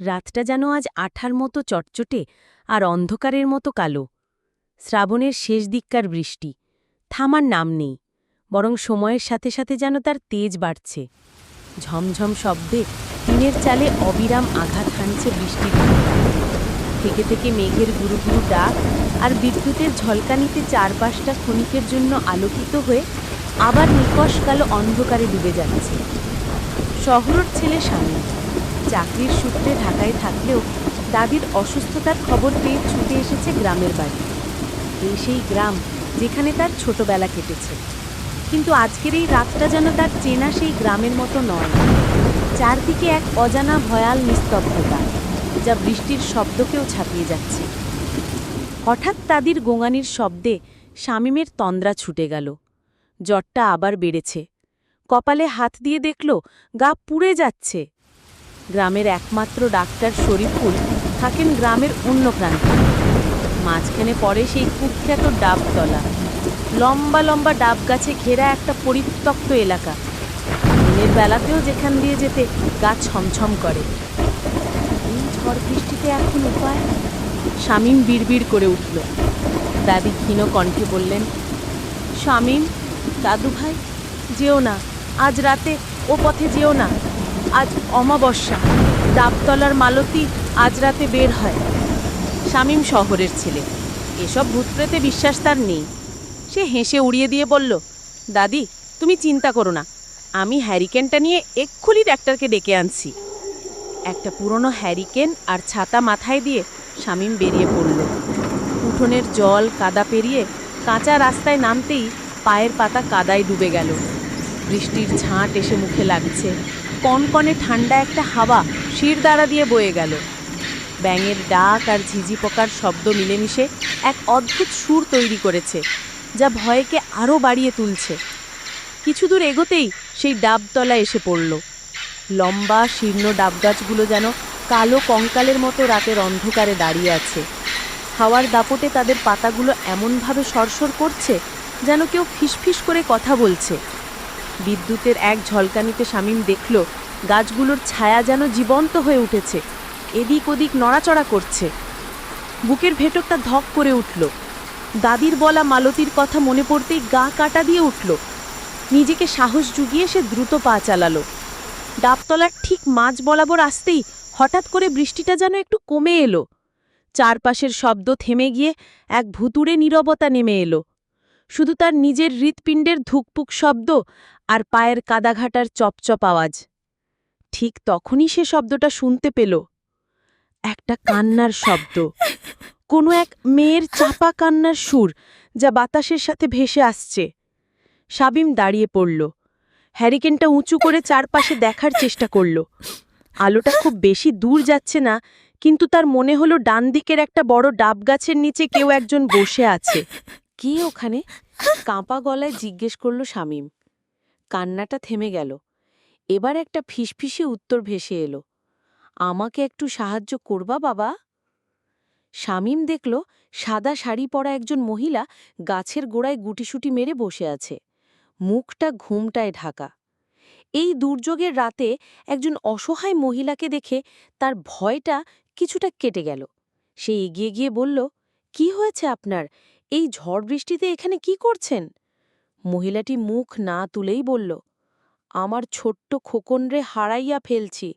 রাতটা যেন আজ আঠার মতো চটচটে আর অন্ধকারের মতো কালো। শ্রাবণের শেষ দিককার বৃষ্টি। থামার নাম নেই, বরং সময়ের সাথে সাথে যেন তার তেজ বাড়ছে। ঝমঝম শব্দে টিনের চালে অবিরাম আঘাত হানছে বৃষ্টির থেকে থেকে মেঘের গুরু গুরু ডাক আর বিদ্যুতের ঝলকানিতে চারপাশটা ক্ষণিকের জন্য আলোকিত হয়ে আবার নিকশ কালো অন্ধকারে ডুবে যাচ্ছে। শহরের ছেলে স্বামী। চাকরির সূত্রে ঢাকায় থাকলেও দাদির অসুস্থতার খবর পেয়ে ছুটে এসেছে গ্রামের বাড়ি। এই সেই গ্রাম যেখানে তার ছোটবেলা কেটেছে। কিন্তু আজকের এই রাতটা যেন তার চেনা সেই গ্রামের মতো নয়। চারদিকে এক অজানা ভয়াল নিস্তব্ধতা যা বৃষ্টির শব্দকেও ছাপিয়ে যাচ্ছে। হঠাৎ তাদের গোঙানির শব্দে শামীমের তন্দ্রা ছুটে গেল। জ্বরটা আবার বেড়েছে। কপালে হাত দিয়ে দেখল, গা পুড়ে যাচ্ছে। গ্রামের একমাত্র ডাক্তার শরীফুল থাকেন গ্রামের অন্য প্রান্তে। মাঝখানে পড়ে সেই কুখ্যাত ডাবতলা। লম্বা লম্বা ডাব গাছে ঘেরা একটা পরিত্যক্ত এলাকা। দিনের বেলাতেও যেখান দিয়ে যেতে গা ছমছম করে। এই ঝড় বৃষ্টিতে এখন উপায়? শামীম বিড়বিড় করে উঠল। দাদি ক্ষীণ কণ্ঠে বললেন, শামীম দাদু ভাই যেও না। আজ রাতে ও পথে যেও না। আজ অমাবস্যা। ডাবতলার মালতী আজ রাতে বের হয়। শামীম শহরের ছেলে। এসব ভূতপ্রেতে বিশ্বাস তার নেই। সে হেসে উড়িয়ে দিয়ে বলল, দাদি, তুমি চিন্তা করো না। আমি হ্যারিকেনটা নিয়ে এক্ষুনি ডাক্তারকে ডেকে আনছি। একটা পুরনো হ্যারিকেন আর ছাতা মাথায় দিয়ে শামীম বেরিয়ে পড়ল। উঠোনের জল কাদা পেরিয়ে কাঁচা রাস্তায় নামতেই পায়ের পাতা কাদায় ডুবে গেল। বৃষ্টির ঝাঁট এসে মুখে লাগছে। কনকনে ঠান্ডা একটা হাওয়া শির দ্বারা দিয়ে বয়ে গেল। ব্যাঙের ডাক আর ঝিঝি পোকার শব্দ মিলেমিশে এক অদ্ভুত সুর তৈরি করেছে, যা ভয়কে আরও বাড়িয়ে তুলছে। কিছু দূর এগোতেই সেই ডাবতলা এসে পড়ল। লম্বা, শীর্ণ ডাবগাছগুলো যেন কালো কঙ্কালের মতো রাতের অন্ধকারে দাঁড়িয়ে আছে। হাওয়ার দাপটে তাদের পাতাগুলো এমনভাবে সরসর করছে যেন কেউ ফিসফিস করে কথা বলছে। বিদ্যুতের এক ঝলকানিতে শামীম দেখল, গাছগুলোর ছায়া যেন জীবন্ত হয়ে উঠেছে। এদিক ওদিক নড়াচড়া করছে। বুকের ভেতরটা ধক করে উঠল। দাদির বলা মালতীর কথা মনে পড়তেই গা কাটা দিয়ে উঠল। নিজেকে সাহস জুগিয়ে সে দ্রুত পা চালালো। ডাবতলার ঠিক মাঝ বরাবর আসতেই হঠাৎ করে বৃষ্টিটা যেন একটু কমে এলো। চারপাশের শব্দ থেমে গিয়ে এক ভুতুড়ে নীরবতা নেমে এলো। শুধু তার নিজের হৃৎপিণ্ডের ধুকপুক শব্দ আর পায়ের কাদাঘাটার চপচপ আওয়াজ। ঠিক তখনই সে শব্দটা শুনতে পেল। একটা কান্নার শব্দ। কোনো এক মেয়ের চাপা কান্নার সুর যা বাতাসের সাথে ভেসে আসছে। সাবিম দাঁড়িয়ে পড়ল। হ্যারিকেনটা উঁচু করে চারপাশে দেখার চেষ্টা করল। আলোটা খুব বেশি দূর যাচ্ছে না, কিন্তু তার মনে হলো ডান দিকের একটা বড় ডাব গাছের নিচে কেউ একজন বসে আছে। কি ওখানে? কাঁপা গলায় জিজ্ঞেস করল শামীম। কান্নাটা থেমে গেল। এবার একটা ফিসফিসে উত্তর ভেসে এলো। আমাকে একটু সাহায্য করবা, বাবা? শামীম দেখল সাদা শাড়ি পরা একজন মহিলা গাছের গোড়ায় গুটিসুটি মেরে বসে আছে। মুখটা ঘুমটায় ঢাকা। এই দুর্যোগের রাতে একজন অসহায় মহিলাকে দেখে তার ভয়টা কিছুটা কেটে গেল। সে এগিয়ে গিয়ে বলল, কি হয়েছে আপনার? এই ঝড় বৃষ্টিতে এখানে কি করছেন? মহিলাটি মুখ না তুলেই বলল, আমার ছোট্ট খোকনরে হারাইয়া ফেলছি।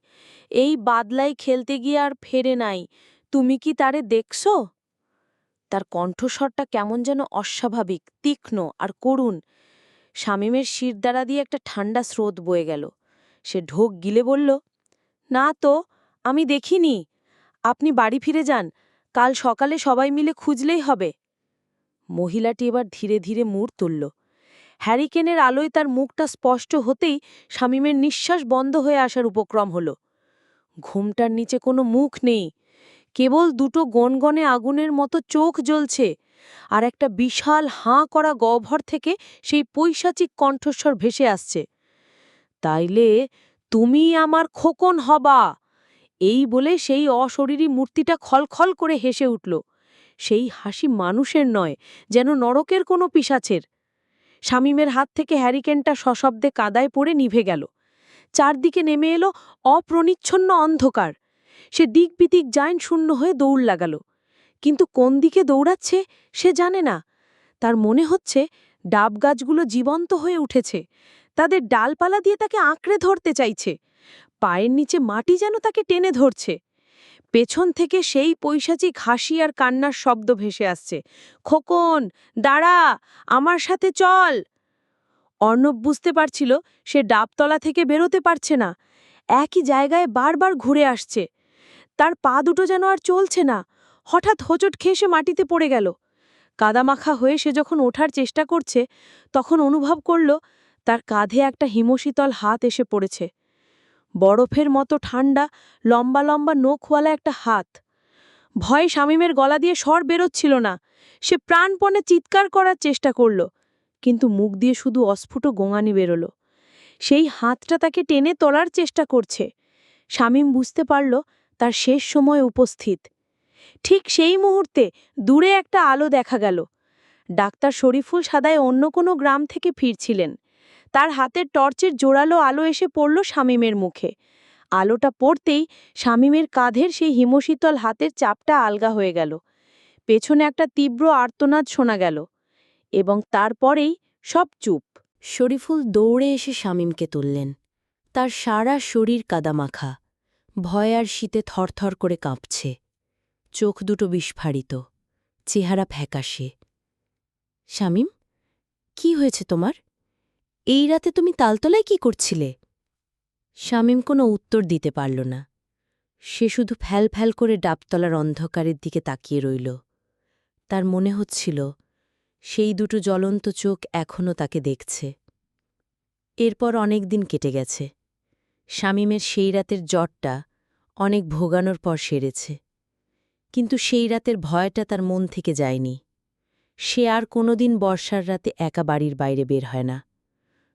এই বাদলায় খেলতে গিয়ে আর ফেরে নাই। তুমি কি তারে দেখছ? তার কণ্ঠস্বরটা কেমন যেন অস্বাভাবিক, তীক্ষ্ণ আর করুণ। শামীমের শিরদাঁড়া দিয়ে একটা ঠান্ডা স্রোত বয়ে গেল। সে ঢোক গিলে বলল, না তো, আমি দেখিনি। আপনি বাড়ি ফিরে যান। কাল সকালে সবাই মিলে খুঁজলেই হবে। মহিলাটি এবার ধীরে ধীরে মুড় তুলল। হ্যারিকেনের আলোয় তার মুখটা স্পষ্ট হতেই শামীমের নিঃশ্বাস বন্ধ হয়ে আসার উপক্রম হল। ঘুমটার নিচে কোনো মুখ নেই। কেবল দুটো গনগনে আগুনের মতো চোখ জ্বলছে আর একটা বিশাল হাঁ করা গহ্বর থেকে সেই পৈশাচিক কণ্ঠস্বর ভেসে আসছে। তাইলে তুমি আমার খোকন হবা। এই বলে সেই অশরীরী মূর্তিটা খলখল করে হেসে উঠল। সেই হাসি মানুষের নয়, যেন নরকের কোনো পিসাছের শামীমের হাত থেকে হ্যারিকেনটা সশব্দে কাদায় পড়ে নিভে গেল। চারদিকে নেমে এলো অপ্রনিচ্ছন্ন অন্ধকার। সে দিকবিদিক জাইন শূন্য হয়ে দৌড় লাগালো। কিন্তু কোন দিকে দৌড়াচ্ছে সে জানে না। তার মনে হচ্ছে ডাব গাছগুলো জীবন্ত হয়ে উঠেছে। তাদের ডালপালা দিয়ে তাকে আঁকড়ে ধরতে চাইছে। পায়ের নিচে মাটি যেন তাকে টেনে ধরছে। পেছন থেকে সেই পৈশাচিক হাসি আর কান্নার শব্দ ভেসে আসছে। খোকন, দাঁড়া, আমার সাথে চল। অর্ণব বুঝতে পারছিল সে ডাবতলা থেকে বেরোতে পারছে না। একই জায়গায় বারবার ঘুরে আসছে। তার পা দুটো যেন আর চলছে না। হঠাৎ হোঁচট খেয়ে সে মাটিতে পড়ে গেল। কাদামাখা হয়ে সে যখন ওঠার চেষ্টা করছে, তখন অনুভব করল তার কাঁধে একটা হিমশীতল হাত এসে পড়েছে। বরফের মতো ঠান্ডা লম্বা লম্বা নখওয়ালা একটা হাত। ভয়ে শামীমের গলা দিয়ে স্বর বেরোচ্ছিল না। সে প্রাণপণে চিৎকার করার চেষ্টা করল, কিন্তু মুখ দিয়ে শুধু অস্ফুট গোঙানি বেরোল। সেই হাতটা তাকে টেনে তোলার চেষ্টা করছে। শামীম বুঝতে পারল, তার শেষ সময় উপস্থিত। ঠিক সেই মুহূর্তে দূরে একটা আলো দেখা গেল। ডাক্তার শরীফুল সাদায় অন্য কোনো গ্রাম থেকে ফিরছিলেন। তার হাতের টর্চের জোরালো আলো এসে পড়ল শামীমের মুখে। আলোটা পড়তেই শামীমের কাঁধের সেই হিমশীতল হাতের চাপটা আলগা হয়ে গেল। পেছনে একটা তীব্র আর্তনাদ শোনা গেল এবং তারপরেই সব চুপ। শরীফুল দৌড়ে এসে শামীমকে তুললেন। তার সারা শরীর কাদামাখা। ভয় আর শীতে থরথর করে কাঁপছে। চোখ দুটো বিস্ফারিত। চেহারা ফ্যাকাশে। শামীম, কি হয়েছে তোমার? এই রাতে তুমি তালতলায় কি করছিলে? শামীম কোনো উত্তর দিতে পারল না। সে শুধু ফ্যাল ফ্যাল করে ডাবতলার অন্ধকারের দিকে তাকিয়ে রইল। তার মনে হচ্ছিল, সেই দুটো জ্বলন্ত চোখ এখনও তাকে দেখছে। এরপর অনেক দিন কেটে গেছে। শামীমের সেই রাতের জ্বরটা অনেক ভোগানোর পর সেরেছে। কিন্তু সেই রাতের ভয়টা তার মন থেকে যায়নি। সে আর কোনোদিন বর্ষার রাতে একা বাড়ির বাইরে বের হয় না।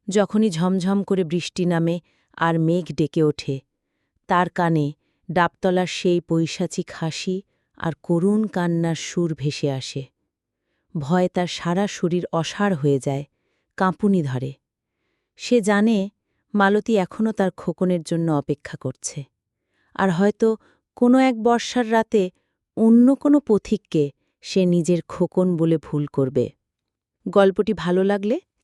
যখনই ঝমঝম করে বৃষ্টি নামে আর মেঘ ডেকে ওঠে, তার কানে ডাবতলার সেই পৈশাচিক হাসি আর করুণ কান্নার সুর ভেসে আসে। ভয় তার সারা শরীর অসাড় হয়ে যায়, কাঁপুনি ধরে। সে জানে মালতী এখনও তার খোকনের জন্য অপেক্ষা করছে। আর হয়তো কোনো এক বর্ষার রাতে অন্য কোনো পথিককে সে নিজের খোকন বলে ভুল করবে। গল্পটি ভালো লাগলে